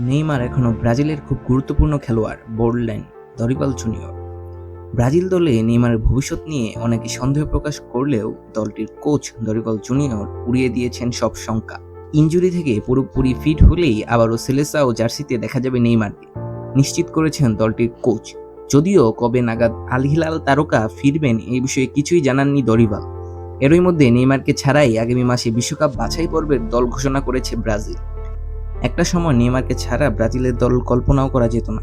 Neymar এখনও ব্রাজিলের খুব গুরুত্বপূর্ণ খেলোয়াড় বোর্ডল্যান্ড দরিপাল জুনিয়র ব্রাজিল দলে নেইমারের ভবিষ্যৎ নিয়ে অনেকে সন্দেহ প্রকাশ করলেও দলটির কোচ দরিপাল জুনিয়র উড়িয়ে দিয়েছেন সব শঙ্কা। ইনজুরি থেকে পুরোপুরি ফিট হলেই আবারও সেলেসা ও জার্সিতে দেখা যাবে নেইমারকে। নিশ্চিত করেছেন দলটির কোচ। যদিও কবে নাগাদ আল হিলাল তারকা ফিরবেন এই বিষয়ে কিছুই জানাননি দরিবাল। এরই মধ্যে নেইমারকে ছাড়াই আগামী মাসে বিশ্বকাপ বাছাই পর্বের দল ঘোষণা করেছে ব্রাজিল। একটা সময় নেইমারকে ছাড়া ব্রাজিলের দল কল্পনাও করা যেত না।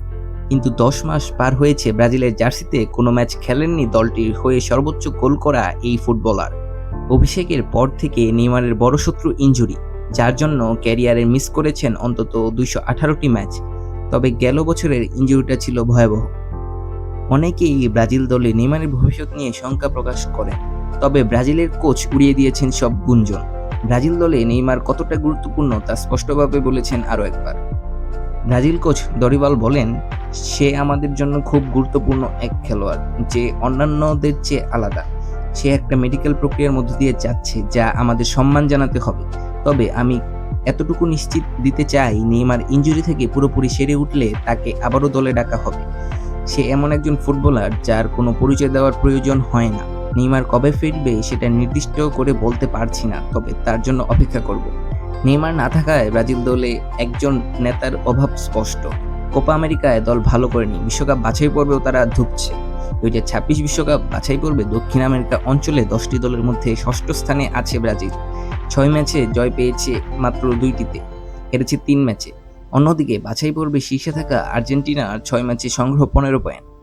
কিন্তু দশ মাস পার হয়েছে ব্রাজিলের জার্সিতে, কোনো ম্যাচ খেলেননি দলটির হয়ে সর্বোচ্চ গোল করা এই ফুটবলার। অভিষেকের পর থেকে নেইমারের বড় শত্রু ইনজুরি, যার জন্য ক্যারিয়ারে মিস করেছেন অন্তত দুইশো আঠারোটি ম্যাচ। তবে গেল বছরের ইনজুরিটা ছিল ভয়াবহ। অনেকেই ব্রাজিল দলে নেইমারের ভবিষ্যৎ নিয়ে শঙ্কা প্রকাশ করেন, তবে ব্রাজিলের কোচ উড়িয়ে দিয়েছেন সব গুঞ্জন। ব্রাজিল দলে নেইমার কতটা গুরুত্বপূর্ণ তা স্পষ্টভাবে বলেছেন আরও একবার। ব্রাজিল কোচ দরিবাল বলেন, সে আমাদের জন্য খুব গুরুত্বপূর্ণ এক খেলোয়াড়, যে অন্যান্যদের চেয়ে আলাদা। সে একটা মেডিকেল প্রক্রিয়ার মধ্য দিয়ে যাচ্ছে যা আমাদের সম্মান জানাতে হবে। তবে আমি এতটুকু নিশ্চিত দিতে চাই, নেইমার ইনজুরি থেকে পুরোপুরি সেরে উঠলে তাকে আবারও দলে ডাকা হবে। সে এমন একজন ফুটবলার যার কোনো পরিচয় দেওয়ার প্রয়োজন হয় না। নেইমার কবে ফিরবে সেটা নির্দিষ্ট করে বলতে পারছি না, তবে তার জন্য অপেক্ষা করব। নেইমার না থাকায় ব্রাজিল দলে একজন নেতার অভাব স্পষ্ট। কোপা আমেরিকায় দল ভালো করেনি, বিশ্বকাপ বাছাই পর্বেও তারা ধুকছে। দুই হাজার ছাব্বিশ বিশ্বকাপ বাছাই পর্বে দক্ষিণ আমেরিকা অঞ্চলে দশটি দলের মধ্যে ষষ্ঠ স্থানে আছে ব্রাজিল। ছয় ম্যাচে জয় পেয়েছে মাত্র দুইটিতে, হেরেছে তিন ম্যাচে। অন্যদিকে বাছাই পর্বে শীর্ষে থাকা আর্জেন্টিনার ছয় ম্যাচে সংগ্রহ পনেরো পয়েন্ট।